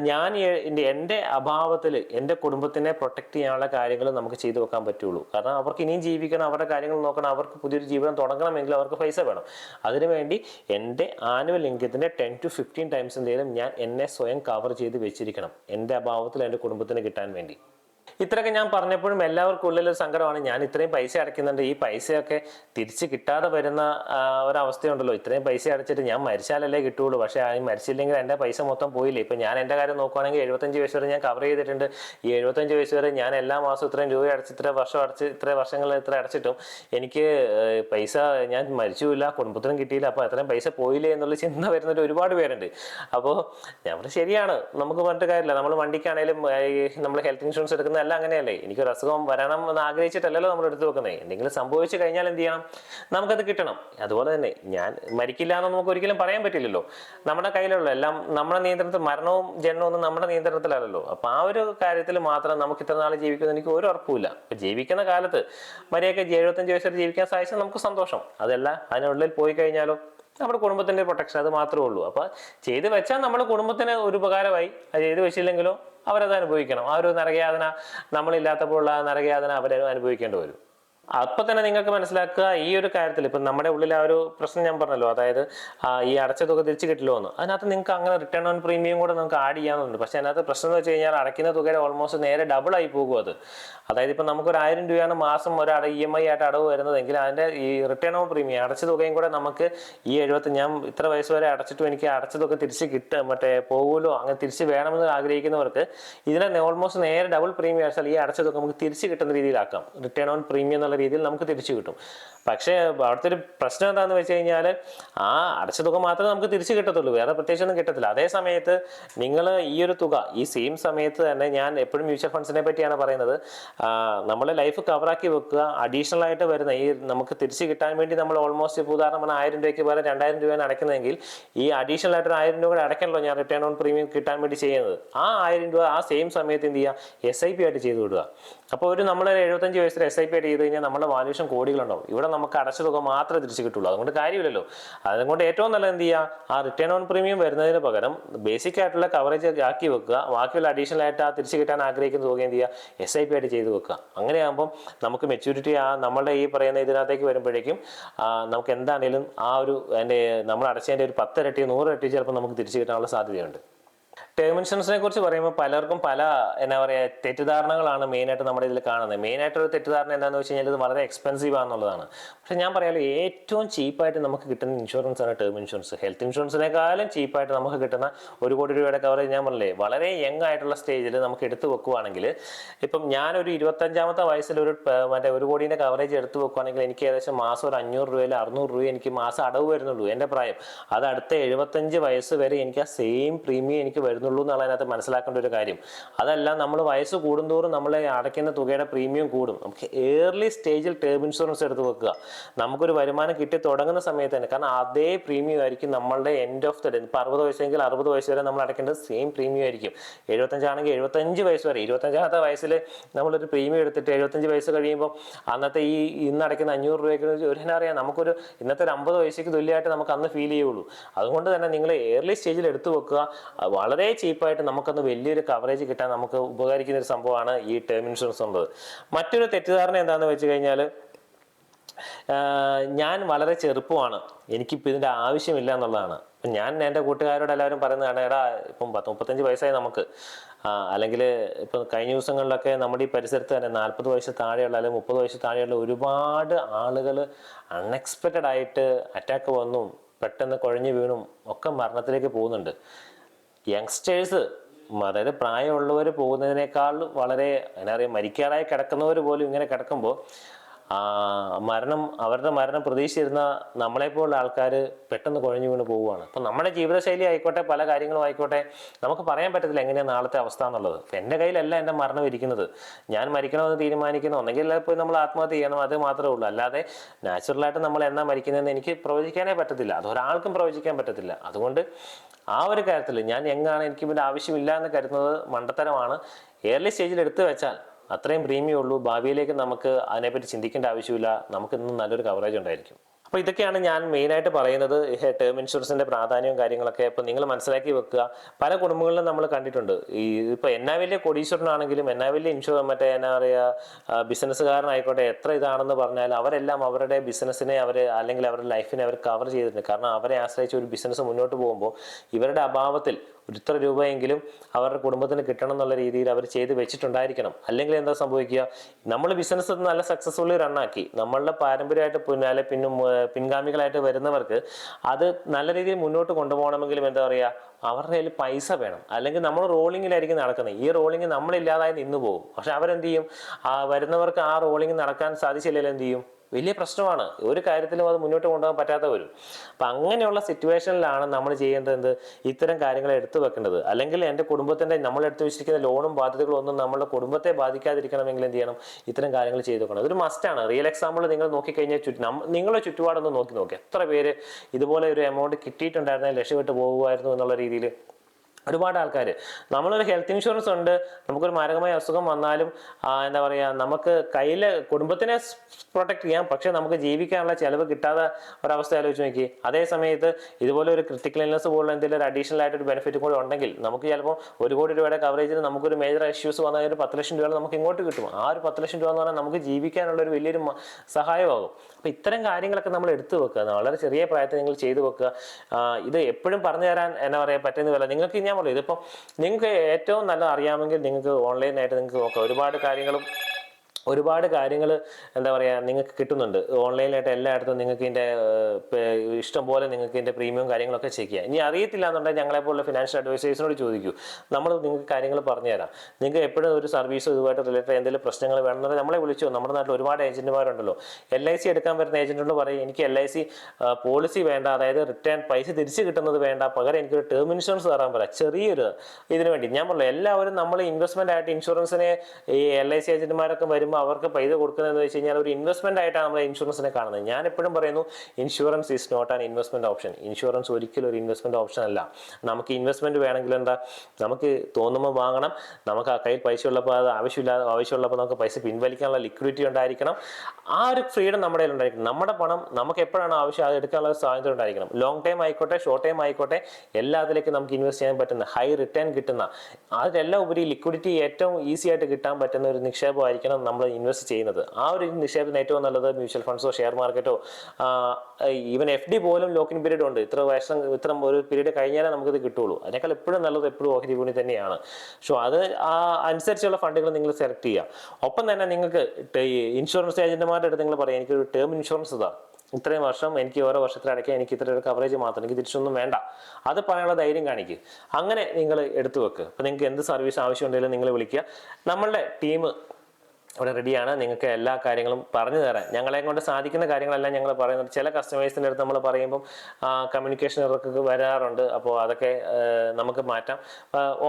ഞാൻ എന്റെ- അഭാവത്തിൽ എന്റെ കുടുംബത്തിനെ പ്രൊട്ടക്ട് ചെയ്യാനുള്ള കാര്യങ്ങൾ നമുക്ക് ചെയ്തു വെക്കാൻ പറ്റുള്ളൂ. കാരണം അവർക്ക് ഇനിയും ജീവിക്കണം അവരുടെ കാര്യങ്ങൾ നോക്കണം അവർക്ക് പുതിയൊരു ജീവിതം തുടങ്ങണമെങ്കിൽ അവർക്ക് പൈസ വേണം. അതിനുവേണ്ടി എന്റെ ആനുവൽ ഇൻകത്തിന്റെ ടെൻ ടു ഫിഫ്റ്റീൻ ടൈംസ് എന്തെങ്കിലും ഞാൻ എന്നെ സ്വയം കവർ ചെയ്ത് വെച്ചിരിക്കണം. എന്റെ അഭാവത്തിൽ എന്റെ കുടുംബത്തിന് കിട്ടാൻ വേണ്ടി. ഇത്രയൊക്കെ ഞാൻ പറഞ്ഞപ്പോഴും എല്ലാവർക്കും ഉള്ളിലൊരു സങ്കടമാണ്. ഞാൻ ഇത്രയും പൈസ അടയ്ക്കുന്നുണ്ട്. ഈ പൈസയൊക്കെ തിരിച്ച് കിട്ടാതെ വരുന്ന ഒരവസ്ഥയുണ്ടല്ലോ. ഇത്രയും പൈസ അടച്ചിട്ട് ഞാൻ മരിച്ചാലല്ലേ കിട്ടുകയുള്ളൂ. പക്ഷേ ആ മരിച്ചില്ലെങ്കിൽ എന്റെ പൈസ മൊത്തം പോയില്ലേ? ഇപ്പം ഞാൻ എന്റെ കാര്യം നോക്കുവാണെങ്കിൽ എഴുപത്തഞ്ച് വയസ്സ് വരെ ഞാൻ കവർ ചെയ്തിട്ടുണ്ട്. ഈ എഴുപത്തഞ്ച് വയസ്സ് വരെ ഞാൻ എല്ലാ മാസവും ഇത്രയും രൂപ അടച്ച് ഇത്ര വർഷം അടച്ച് ഇത്ര വർഷങ്ങൾ ഇത്ര അടച്ചിട്ടും എനിക്ക് പൈസ ഞാൻ മരിച്ചുമില്ല കുടുംബത്തിനും കിട്ടിയില്ല. അപ്പോൾ അത്രയും പൈസ പോയില്ലേ എന്നുള്ള ചിന്ത വരുന്നൊരു ഒരുപാട് പേരുണ്ട്. അപ്പോൾ ഞാൻ ശരിയാണ്. നമുക്ക് പറഞ്ഞിട്ട് കാര്യമില്ല. നമ്മൾ വണ്ടിക്കാണേലും നമ്മൾ ഹെൽത്ത് ഇൻഷുറൻസ് എടുക്കുന്നതെല്ലാം അങ്ങനെയല്ലേ? എനിക്കൊരു അസുഖം വരണം എന്ന് ആഗ്രഹിച്ചിട്ടല്ലല്ലോ നമ്മൾ എടുത്തു വെക്കുന്നത് എന്തെങ്കിലും സംഭവിച്ചു കഴിഞ്ഞാൽ എന്ത് ചെയ്യണം? നമുക്കത് കിട്ടണം. അതുപോലെ തന്നെ ഞാൻ മരിക്കില്ല എന്ന് നമുക്ക് ഒരിക്കലും പറയാൻ പറ്റില്ലല്ലോ. നമ്മുടെ കയ്യിലുള്ള എല്ലാം നമ്മുടെ നിയന്ത്രണത്തിൽ മരണവും ജനനവും ഒന്നും നമ്മുടെ നിയന്ത്രണത്തിലല്ലല്ലോ. അപ്പൊ ആ ഒരു കാര്യത്തിൽ മാത്രം നമുക്ക് ഇത്ര നാൾ ജീവിക്കുന്ന എനിക്ക് ഒരു ഉറപ്പുമില്ല. അപ്പൊ ജീവിക്കുന്ന കാലത്ത് മര്യാദയ്ക്ക് എഴുപത്തഞ്ച് വയസ്സ് വരെ ജീവിക്കാൻ സാധിച്ചാൽ നമുക്ക് സന്തോഷം. അതല്ല അതിനുള്ളിൽ പോയി കഴിഞ്ഞാലോ നമ്മുടെ കുടുംബത്തിന്റെ പ്രൊട്ടക്ഷൻ അത് മാത്രമേ ഉള്ളൂ. അപ്പൊ ചെയ്ത് വെച്ചാൽ നമ്മുടെ കുടുംബത്തിന് ഒരു ഉപകാരമായി. അത് ചെയ്ത് വെച്ചില്ലെങ്കിലോ അവരത് അനുഭവിക്കണം. ആ ഒരു നരകയാതന നമ്മളില്ലാത്തപ്പോഴുള്ള ആ നരകയാതന അനുഭവിക്കേണ്ടി വരും. അപ്പൊ തന്നെ നിങ്ങൾക്ക് മനസ്സിലാക്കുക ഈ ഒരു കാര്യത്തിൽ ഇപ്പം നമ്മുടെ ഉള്ളിൽ ആ ഒരു പ്രശ്നം ഞാൻ പറഞ്ഞല്ലോ. അതായത് ഈ അടച്ച തുക തിരിച്ചു കിട്ടില്ലോ എന്ന് അതിനകത്ത് നിങ്ങൾക്ക് അങ്ങനെ റിട്ടേൺ ഓൺ പ്രീമിയം കൂടെ നമുക്ക് ആഡ് ചെയ്യാവുന്നുണ്ട്. പക്ഷെ അതിനകത്ത് പ്രശ്നം എന്ന് വെച്ച് കഴിഞ്ഞാൽ അടയ്ക്കുന്ന തുകയുടെ ഓൾമോസ്റ്റ് നേരെ ഡബിൾ ആയി പോകും അത്. അതായത് ഇപ്പം നമുക്കൊരു ആയിരം രൂപയാണ് മാസം ഒരു അട ഇ എം ഐ ആയിട്ട് അടവ് വരുന്നതെങ്കിൽ അതിന്റെ ഈ റിട്ടേൺ ഓൺ പ്രീമിയം അടച്ച തുകയും കൂടെ നമുക്ക് ഈ എഴുപത്തി ഞാൻ ഇത്ര വയസ്സ് വരെ അടച്ചിട്ടും എനിക്ക് അടച്ച തുക തിരിച്ച് കിട്ടുക മറ്റേ പോകുമല്ലോ അങ്ങനെ തിരിച്ച് വേണമെന്ന് ആഗ്രഹിക്കുന്നവർക്ക് ഇതിനെ ഓൾമോസ്റ്റ് നേരെ ഡബിൾ പ്രീമിയം അടച്ചാൽ ഈ അടച്ച തുക നമുക്ക് തിരിച്ച് കിട്ടുന്ന രീതിയിലാക്കാം. റിട്ടേൺ ഓൺ പ്രീമിയം എന്നുള്ള രീതിയിൽ നമുക്ക് തിരിച്ചു കിട്ടും. പക്ഷേ അവിടുത്തെ ഒരു പ്രശ്നം എന്താണെന്ന് വെച്ച് കഴിഞ്ഞാൽ ആ അടച്ച തുക മാത്രമേ നമുക്ക് തിരിച്ചു കിട്ടത്തുള്ളൂ. വേറെ പ്രത്യേകിച്ചൊന്നും കിട്ടത്തില്ല. അതേ സമയത്ത് നിങ്ങൾ ഈ ഒരു തുക ഈ സെയിം സമയത്ത് തന്നെ ഞാൻ എപ്പോഴും മ്യൂച്വൽ ഫണ്ട്സിനെ പറ്റിയാണ് പറയുന്നത്. നമ്മളെ ലൈഫ് കവറാക്കി വെക്കുക. അഡീഷണൽ ആയിട്ട് വരുന്ന ഈ നമുക്ക് തിരിച്ചു കിട്ടാൻ വേണ്ടി നമ്മൾ ഓൾമോസ്റ്റ് ഇപ്പോൾ ഉദാഹരണം പറഞ്ഞാൽ ആയിരം രൂപയ്ക്ക് പകരം രണ്ടായിരം രൂപയാണ് അടയ്ക്കുന്നതെങ്കിൽ ഈ അഡീഷണൽ ആയിട്ട് ഒരു ആയിരം രൂപ കൂടെ അടയ്ക്കണല്ലോ ഞാൻ റിട്ടേൺ ഓൺ പ്രീമിയം കിട്ടാൻ വേണ്ടി ചെയ്യുന്നത്. ആ ആയിരം രൂപ ആ സെയിം സമയത്ത് എന്ത് ചെയ്യുക? എസ് ഐ പി ആയിട്ട് ചെയ്തു വിടുക. അപ്പോൾ ഒരു നമ്മൾ എഴുപത്തഞ്ച് വയസ്സിൽ എസ് ഐ പി ആയിട്ട് ചെയ്ത് കഴിഞ്ഞാൽ നമ്മുടെ വാല്യൂഷൻ കോടികളുണ്ടാവും. ഇവിടെ നമുക്ക് അടച്ച തുക മാത്രമേ തിരിച്ചു കിട്ടുള്ളൂ. അതുകൊണ്ട് കാര്യമില്ലല്ലോ. അതുകൊണ്ട് ഏറ്റവും നല്ലത് എന്ത് ചെയ്യുക ആ റിട്ടേൺ ഓൺ പ്രീമിയം വരുന്നതിന് പകരം ബേസിക് ആയിട്ടുള്ള കവറേജ് ആക്കി വെക്കുക. ബാക്കിയുള്ള അഡീഷണൽ ആയിട്ട് ആ തിരിച്ചു കിട്ടാൻ ആഗ്രഹിക്കുന്ന തുക എന്ത് ചെയ്യുക? എസ് ഐ പി ആയിട്ട് ചെയ്ത് വെക്കുക. അങ്ങനെയാകുമ്പം നമുക്ക് മെച്യൂരിറ്റി ആ നമ്മുടെ ഈ പറയുന്ന ഇതിനകത്തേക്ക് വരുമ്പോഴേക്കും നമുക്ക് എന്താണേലും ആ ഒരു അതിന്റെ നമ്മൾ അടച്ചതിന്റെ ഒരു പത്തിരട്ടി നൂറിരട്ടി ചിലപ്പോൾ നമുക്ക് തിരിച്ചു കിട്ടാനുള്ള സാധ്യതയുണ്ട്. ടേം ഇൻഷുറൻസിനെ കുറിച്ച് പറയുമ്പോൾ പലർക്കും പല എന്താ പറയുക തെറ്റിദ്ധാരണകളാണ് മെയിനായിട്ട് നമ്മുടെ ഇതിൽ കാണുന്നത്. മെയിനായിട്ട് ഒരു തെറ്റിദ്ധാരണ എന്താണെന്ന് വെച്ച് കഴിഞ്ഞാൽ ഇത് വളരെ എക്സ്പെൻസീവ് ആണെന്നുള്ളതാണ്. പക്ഷെ ഞാൻ പറയാലോ ഏറ്റവും ചീപ്പായിട്ട് നമുക്ക് കിട്ടുന്ന ഇൻഷുറൻസ് ആണ് ടേം ഇൻഷുറൻസ് ഹെൽത്ത് ഇൻഷുറൻസിനേക്കാളും ചീപ്പായിട്ട് നമുക്ക് കിട്ടുന്ന ഒരു കോടി രൂപയുടെ കവറേജ് ഞാൻ പറഞ്ഞില്ലേ വളരെ യങ് ആയിട്ടുള്ള സ്റ്റേജിൽ നമുക്ക് എടുത്തു വെക്കുവാണെങ്കിൽ ഇപ്പം ഞാനൊരു ഇരുപത്തഞ്ചാമത്തെ വയസ്സിൽ ഒരു മറ്റേ ഒരു കോടീന്റെ കവറേജ് എടുത്തു വെക്കുവാണെങ്കിൽ എനിക്ക് ഏകദേശം മാസം ഒരു അഞ്ഞൂറ് രൂപയിൽ അറുന്നൂറ് രൂപ എനിക്ക് മാസം അടവ് വരുന്നുള്ളൂ എന്റെ പ്രായം. അത് അടുത്ത എഴുപത്തഞ്ച് വയസ്സ് വരെ എനിക്ക് ആ സെയിം പ്രീമിയം എനിക്ക് വരുന്നുള്ളൂ എന്നുള്ളതിനകത്ത് മനസ്സിലാക്കേണ്ട ഒരു കാര്യം. അതല്ല നമ്മൾ വയസ്സ് കൂടുന്തോറും നമ്മൾ അടയ്ക്കുന്ന തുകയുടെ പ്രീമിയം കൂടും. നമുക്ക് ഏർലി സ്റ്റേജിൽ ടേം ഇൻഷുറൻസ് എടുത്ത് വെക്കുക. നമുക്കൊരു വരുമാനം കിട്ടി തുടങ്ങുന്ന സമയത്ത് തന്നെ. കാരണം അതേ പ്രീമിയം ആയിരിക്കും നമ്മളുടെ എൻഡ് ഓഫ് ദ ഡേ ഇപ്പോൾ അറുപത് വയസ്സെങ്കിൽ അറുപത് വയസ്സ് വരെ നമ്മൾ അടയ്ക്കേണ്ടത് സെയിം പ്രീമിയം ആയിരിക്കും. എഴുപത്തഞ്ചാണെങ്കിൽ എഴുപത്തഞ്ച് വയസ്സ് വരെ. ഇരുപത്തഞ്ചാമത്തെ വയസ്സിൽ നമ്മളൊരു പ്രീമിയം എടുത്തിട്ട് എഴുപത്തഞ്ച് വയസ്സ് കഴിയുമ്പോൾ അന്നത്തെ ഈ ഇന്ന് അടയ്ക്കുന്ന അഞ്ഞൂറ് രൂപയ്ക്ക് ഒരു അറിയാം. നമുക്കൊരു ഇന്നത്തെ ഒരു അമ്പത് വയസ്സിക്ക് തുല്യമായിട്ട് നമുക്ക് അന്ന് ഫീൽ ചെയ്യുള്ളൂ. അതുകൊണ്ട് തന്നെ നിങ്ങൾ ഏർലി സ്റ്റേജിൽ എടുത്തു വെക്കുക. വളരെ ചീപ്പായിട്ട് നമുക്കൊന്ന് വലിയൊരു കവറേജ് കിട്ടാൻ നമുക്ക് ഉപകരിക്കുന്ന ഒരു സംഭവമാണ് ഈ ടേം ഇൻഷുറൻസ് ഉള്ളത് മറ്റൊരു തെറ്റിദ്ധാരണ എന്താണെന്ന് വെച്ച് കഴിഞ്ഞാൽ ഞാൻ വളരെ ചെറുപ്പമാണ്. എനിക്കിപ്പോൾ ഇതിന്റെ ആവശ്യമില്ല എന്നുള്ളതാണ്. ഞാൻ എന്റെ കൂട്ടുകാരോട് എല്ലാവരും പറയുന്നതാണ് എടാ ഇപ്പം പത്ത് മുപ്പത്തഞ്ച് വയസ്സായി നമുക്ക്. അല്ലെങ്കിൽ ഇപ്പം കഴിഞ്ഞ ദിവസങ്ങളിലൊക്കെ നമ്മുടെ ഈ പരിസരത്ത് തന്നെ നാൽപ്പത് വയസ്സ് താഴെയുള്ള അല്ലെങ്കിൽ മുപ്പത് വയസ്സ് താഴെയുള്ള ഒരുപാട് ആളുകൾ അൺഎക്സ്പെക്റ്റഡ് ആയിട്ട് അറ്റാക്ക് വന്നും പെട്ടെന്ന് കുഴഞ്ഞു വീണും ഒക്കെ മരണത്തിലേക്ക് പോകുന്നുണ്ട്. യങ്സ്റ്റേഴ്സ് അതായത് പ്രായമുള്ളവർ പോകുന്നതിനേക്കാൾ വളരെ എന്താ പറയുക മരിക്കാറായി കിടക്കുന്നവർ പോലും ഇങ്ങനെ കിടക്കുമ്പോൾ മരണം അവരുടെ മരണം പ്രതീക്ഷിച്ചിരുന്ന നമ്മളെപ്പോലുള്ള ആൾക്കാർ പെട്ടെന്ന് കുഴഞ്ഞു വീണ് പോവുകയാണ്. അപ്പം നമ്മുടെ ജീവിതശൈലി ആയിക്കോട്ടെ പല കാര്യങ്ങളും ആയിക്കോട്ടെ നമുക്ക് പറയാൻ പറ്റത്തില്ല എങ്ങനെയാണ് നാളത്തെ അവസ്ഥ എന്നുള്ളത്. എന്റെ കയ്യിലല്ല എന്റെ മരണം ഇരിക്കുന്നത്. ഞാൻ മരിക്കണമെന്ന് തീരുമാനിക്കുന്നു. ഒന്നെങ്കിൽ പോയി നമ്മൾ ആത്മഹത്യ ചെയ്യണം അത് മാത്രമേ ഉള്ളൂ. അല്ലാതെ നാച്ചുറലായിട്ട് നമ്മൾ എന്നാ മരിക്കുന്നതെന്ന് എനിക്ക് പ്രവചിക്കാനേ പറ്റത്തില്ല. അത് ഒരാൾക്കും പ്രവചിക്കാൻ പറ്റത്തില്ല. അതുകൊണ്ട് ആ ഒരു കാര്യത്തിൽ ഞാൻ എങ്ങാണ് എനിക്ക് ഇതിന്റെ ആവശ്യമില്ല എന്ന് കരുതുന്നത് മണ്ടത്തരമാണ്. ഏർലി സ്റ്റേജിൽ എടുത്തു വെച്ചാൽ അത്രയും പ്രീമിയം ഉള്ളൂ. ഭാവിയിലേക്ക് നമുക്ക് അതിനെപ്പറ്റി ചിന്തിക്കേണ്ട ആവശ്യമില്ല. നമുക്ക് ഇന്ന് നല്ലൊരു കവറേജ് ഉണ്ടായിരിക്കും. അപ്പോൾ ഇതൊക്കെയാണ് ഞാൻ മെയിനായിട്ട് പറയുന്നത്. ടേം ഇൻഷുറൻസിന്റെ പ്രാധാന്യവും കാര്യങ്ങളൊക്കെ ഇപ്പോൾ നിങ്ങൾ മനസ്സിലാക്കി വെക്കുക. പല കുടുംബങ്ങളിലും നമ്മൾ കണ്ടിട്ടുണ്ട്. ഈ ഇപ്പോൾ എന്നാ വലിയ കോടീശ്വരനാണെങ്കിലും എന്നാ വലിയ ഇൻഷുറൻസ് മറ്റേ എന്നാ പറയുക ബിസിനസ്സുകാരനായിക്കോട്ടെ എത്ര ഇതാണെന്ന് പറഞ്ഞാൽ അവരെല്ലാം അവരുടെ ബിസിനസ്സിനെ അവർ അല്ലെങ്കിൽ അവരുടെ ലൈഫിനെ അവർ കവർ ചെയ്തിട്ടുണ്ട്. കാരണം അവരെ ആശ്രയിച്ച് ഒരു ബിസിനസ് മുന്നോട്ട് പോകുമ്പോൾ ഇവരുടെ അഭാവത്തിൽ ഒരു ഇത്ര രൂപയെങ്കിലും അവരുടെ കുടുംബത്തിന് കിട്ടണം എന്നുള്ള രീതിയിൽ അവർ ചെയ്ത് വെച്ചിട്ടുണ്ടായിരിക്കണം. അല്ലെങ്കിൽ എന്താ സംഭവിക്കുക? നമ്മൾ ബിസിനസ് നല്ല സക്സസ്ഫുള്ളി റണ്ണാക്കി നമ്മളുടെ പാരമ്പര്യമായിട്ട് പിന്നാലെ പിന്നും പിൻഗാമികളായിട്ട് വരുന്നവർക്ക് അത് നല്ല രീതിയിൽ മുന്നോട്ട് കൊണ്ടുപോകണമെങ്കിലും എന്താ പറയുക അവരുടെ കയ്യിൽ പൈസ വേണം. അല്ലെങ്കിൽ നമ്മൾ റോളിങ്ങിലായിരിക്കും നടക്കുന്നത്. ഈ റോളിങ് നമ്മളില്ലാതായി നിന്ന് പോകും പക്ഷെ അവരെന്ത് ചെയ്യും? ആ വരുന്നവർക്ക് ആ റോളിങ് നടക്കാൻ സാധിച്ചില്ലെങ്കിൽ എന്ത് ചെയ്യും? വലിയ പ്രശ്നമാണ്. ഒരു കാര്യത്തിലും അത് മുന്നോട്ട് കൊണ്ടുപോകാൻ പറ്റാത്ത വരും അപ്പം അങ്ങനെയുള്ള സിറ്റുവേഷനിലാണ് നമ്മൾ ചെയ്യേണ്ടത് എന്ത്? ഇത്തരം കാര്യങ്ങൾ എടുത്തു വെക്കേണ്ടത്. അല്ലെങ്കിൽ എന്റെ കുടുംബത്തിന്റെ നമ്മൾ എടുത്തു വെച്ചിരിക്കുന്ന ലോണും ബാധ്യതകളും ഒന്നും നമ്മുടെ കുടുംബത്തെ ബാധിക്കാതിരിക്കണമെങ്കിൽ എന്ത് ചെയ്യണം? ഇത്തരം കാര്യങ്ങൾ ചെയ്തു വെക്കണം. ഇതൊരു മസ്റ്റാണ് റിയൽ എക്സാമ്പിൾ നിങ്ങൾ നോക്കിക്കഴിഞ്ഞാൽ ചുറ്റും നിങ്ങളുടെ ചുറ്റുപാടൊന്ന് നോക്കി നോക്കി എത്ര പേര് ഇതുപോലെ ഒരു എമൗണ്ട് കിട്ടിയിട്ടുണ്ടായിരുന്നെങ്കിൽ രക്ഷപ്പെട്ട് പോകുമായിരുന്നു എന്നുള്ള രീതിയിൽ ഒരുപാട് ആൾക്കാർ നമ്മളൊരു ഹെൽത്ത് ഇൻഷുറൻസ് ഉണ്ട്. നമുക്കൊരു മാരകമായ അസുഖം വന്നാലും എന്താ പറയുക നമുക്ക് കയ്യിൽ കുടുംബത്തിനെ പ്രൊട്ടക്ട് ചെയ്യാം. പക്ഷേ നമുക്ക് ജീവിക്കാനുള്ള ചിലവ് കിട്ടാതെ ഒരവസ്ഥ ആലോചിച്ച് നോക്കി. അതേ സമയത്ത് ഇതുപോലെ ഒരു ക്രിട്ടിക്കൽ ഇൽനസ് പോലുള്ള എന്തെങ്കിലും ഒരു അഡീഷണൽ ആയിട്ട് ഒരു ബെനിഫിറ്റ് കൂടെ ഉണ്ടെങ്കിൽ നമുക്ക് ചിലപ്പോൾ ഒരു കോടി രൂപയുടെ കവറേജിൽ നമുക്കൊരു മേജർ ഇഷ്യൂസ് വന്നാൽ ഒരു പത്ത് ലക്ഷം രൂപ നമുക്ക് ഇങ്ങോട്ട് കിട്ടും. ആ ഒരു പത്ത് ലക്ഷം രൂപ എന്ന് പറഞ്ഞാൽ നമുക്ക് ജീവിക്കാനുള്ള ഒരു വലിയൊരു സഹായമാകും. അപ്പോൾ ഇത്തരം കാര്യങ്ങളൊക്കെ നമ്മൾ എടുത്തു വെക്കുക. വളരെ ചെറിയ പ്രായത്തിൽ നിങ്ങൾ ചെയ്തു വെക്കുക. ഇത് എപ്പോഴും പറഞ്ഞു തരാൻ എന്നാ പറയുക പറ്റുന്നതല്ല. നിങ്ങൾക്ക് ഞാൻ പറയും ഇതിപ്പോൾ നിങ്ങൾക്ക് ഏറ്റവും നല്ല അറിയാമെങ്കിൽ നിങ്ങൾക്ക് ഓൺലൈനായിട്ട് നിങ്ങൾക്ക് നോക്കാം. ഒരുപാട് കാര്യങ്ങളും ഒരുപാട് കാര്യങ്ങൾ എന്താ പറയുക നിങ്ങൾക്ക് കിട്ടുന്നുണ്ട്. ഓൺലൈനായിട്ട് എല്ലായിടത്തും നിങ്ങൾക്ക് ഇതിന്റെ ഇഷ്ടം പോലെ നിങ്ങൾക്ക് ഇതിന്റെ പ്രീമിയം കാര്യങ്ങളൊക്കെ ചെക്ക് ചെയ്യാം. ഇനി അറിയത്തില്ല എന്നുണ്ടെങ്കിൽ ഞങ്ങളെപ്പോലുള്ള ഫിനാൻഷ്യൽ അഡ്വൈസേഴ്സിനോട് ചോദിക്കൂ. നമ്മൾ നിങ്ങൾക്ക് കാര്യങ്ങൾ പറഞ്ഞു തരാം നിങ്ങൾക്ക് എപ്പോഴും ഒരു സർവീസ് ഇതുമായിട്ട് റിലേറ്റഡ് എന്തെങ്കിലും പ്രശ്നങ്ങൾ വേണമെന്നുണ്ടെങ്കിൽ നമ്മളെ വിളിച്ചോ? നമ്മുടെ നാട്ടിൽ ഒരുപാട് ഏജന്റുമാരുണ്ടല്ലോ എൽ ഐ സി എടുക്കാൻ വരുന്ന ഏജന്റുകൾ പറയും എനിക്ക് എൽ ഐ സി പോളിസി വേണ്ട. അതായത് റിട്ടേൺ പൈസ തിരിച്ച് കിട്ടുന്നത് വേണ്ട. പകരം എനിക്കൊരു ടേം ഇൻഷുറൻസ് തരാൻ പറയാം ചെറിയൊരു ഇതിനു വേണ്ടി. ഞാൻ പറഞ്ഞു എല്ലാവരും നമ്മൾ ഇൻവെസ്റ്റ്മെന്റ് ആയിട്ട് ഇൻഷുറൻസിനെ ഈ എൽ ഐ സി ഏജന്റുമാരൊക്കെ വരുമ്പോൾ അവർക്ക് പൈസ കൊടുക്കുന്നതെന്ന് വെച്ച് കഴിഞ്ഞാൽ ഒരു ഇൻവെസ്റ്റ്മെന്റ് ആയിട്ടാണ് നമ്മൾ ഇൻഷുറൻസിനെ കാണുന്നത്. ഞാൻ എപ്പോഴും പറയുന്നു insurance is not an investment option insurance ഒരിക്കലും ഒരു ഇൻവെസ്റ്റ്മെന്റ് ഓപ്ഷൻ അല്ല. നമുക്ക് ഇൻവെസ്റ്റ്മെന്റ് വേണമെങ്കിൽ എന്താ? നമുക്ക് തോന്നുമ്പോൾ വാങ്ങണം. നമുക്ക് ആ കയ്യിൽ പൈസ ഉള്ളപ്പോൾ അത് ആവശ്യമില്ലാതെ ആവശ്യമുള്ളപ്പോൾ നമുക്ക് പൈസ പിൻവലിക്കാനുള്ള ലിക്വിഡിറ്റി ഉണ്ടായിരിക്കണം. ആ ഒരു ഫ്രീഡം നമ്മുടെ ഉണ്ടായിരിക്കണം. നമ്മുടെ പണം നമുക്ക് എപ്പോഴാണ് ആവശ്യം അത് എടുക്കാനുള്ള സ്വാതന്ത്ര്യം ഉണ്ടായിരിക്കണം. ലോങ് ടൈം ആയിക്കോട്ടെ ഷോർട്ട് ടൈം ആയിക്കോട്ടെ എല്ലാത്തിലേക്കും നമുക്ക് ഇൻവെസ്റ്റ് ചെയ്യാൻ പറ്റുന്ന ഹൈ റിട്ടേൺ കിട്ടുന്ന അതിലെല്ലാം ഉപരി ലിക്വിഡിറ്റി ഏറ്റവും ഈസി ആയിട്ട് കിട്ടാൻ പറ്റുന്ന ഒരു നിക്ഷേപമായിരിക്കണം നമ്മൾ നമ്മൾ ഇൻവെസ്റ്റ് ചെയ്യുന്നത്. ആ ഒരു നിക്ഷേപത്തിന് ഏറ്റവും നല്ലത് മ്യൂച്വൽ ഫണ്ട്സോ ഷെയർ മാർക്കറ്റോ ഈവൻ എഫ് ഡി പോലും ലോക്കിൻ പീരീഡ് ഉണ്ട്. ഇത്ര വർഷം ഇത്ര ഒരു പീരീഡ് കഴിഞ്ഞാലേ നമുക്കിത് കിട്ടുള്ളൂ. അതിനേക്കാൾ എപ്പോഴും നല്ലത് എപ്പോഴും ഓഹരി വിപണി തന്നെയാണ്. സോ അത് അനുസരിച്ചുള്ള ഫണ്ടുകൾ നിങ്ങൾ സെലക്ട് ചെയ്യുക. ഒപ്പം തന്നെ നിങ്ങൾക്ക് ഇൻഷുറൻസ് ഏജന്റുമാരുടെ അടുത്ത് നിങ്ങൾ പറയാം എനിക്കൊരു ടേം ഇൻഷുറൻസ് ഇതാ ഇത്രയും വർഷം എനിക്ക് ഓരോ വർഷത്തിൽ അടയ്ക്കാൻ എനിക്ക് ഇത്ര ഒരു കവറേജ് മാത്രം എനിക്ക് തിരിച്ചൊന്നും വേണ്ട. അത് പറയാനുള്ള ധൈര്യം കാണിക്കുക അങ്ങനെ നിങ്ങൾ എടുത്തു വെക്കുക അപ്പോൾ നിങ്ങൾക്ക് എന്ത് സർവീസ് ആവശ്യമുണ്ടെങ്കിലും നിങ്ങൾ വിളിക്കുക. നമ്മളുടെ ടീം ഇവിടെ റെഡിയാണ് നിങ്ങൾക്ക് എല്ലാ കാര്യങ്ങളും പറഞ്ഞു തരാൻ. ഞങ്ങളെ കൊണ്ട് സാധിക്കുന്ന കാര്യങ്ങളെല്ലാം ഞങ്ങൾ പറയുന്നത് ചില കസ്റ്റമേഴ്സിന്റെ അടുത്ത് നമ്മൾ പറയുമ്പം കമ്മ്യൂണിക്കേഷൻ ഇറക്കൊക്കെ വരാറുണ്ട്. അപ്പോൾ അതൊക്കെ നമുക്ക് മാറ്റാം.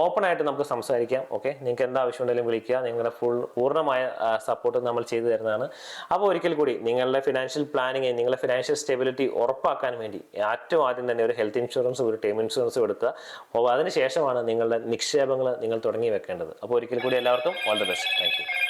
ഓപ്പൺ ആയിട്ട് നമുക്ക് സംസാരിക്കാം. ഓക്കെ നിങ്ങൾക്ക് എന്താ ആവശ്യം ഉണ്ടെങ്കിലും വിളിക്കുക. നിങ്ങളുടെ ഫുൾ പൂർണമായ സപ്പോർട്ട് നമ്മൾ ചെയ്തു തരുന്നതാണ്. അപ്പോൾ ഒരിക്കൽ കൂടി നിങ്ങളുടെ ഫിനാൻഷ്യൽ പ്ലാനിങ് നിങ്ങളുടെ ഫിനാൻഷ്യൽ സ്റ്റെബിലിറ്റി ഉറപ്പാക്കാൻ വേണ്ടി ഏറ്റവും ആദ്യം തന്നെ ഒരു ഹെൽത്ത് ഇൻഷുറൻസ് ഒരു ടേം ഇൻഷുറൻസ് എടുക്കുക. അപ്പോൾ അതിനുശേഷമാണ് നിങ്ങളുടെ നിക്ഷേപങ്ങൾ നിങ്ങൾ തുടങ്ങി വെക്കേണ്ടത്. അപ്പോൾ ഒരിക്കൽ കൂടി എല്ലാവർക്കും ഓൾ ദി ബെസ്റ്റ് താങ്ക്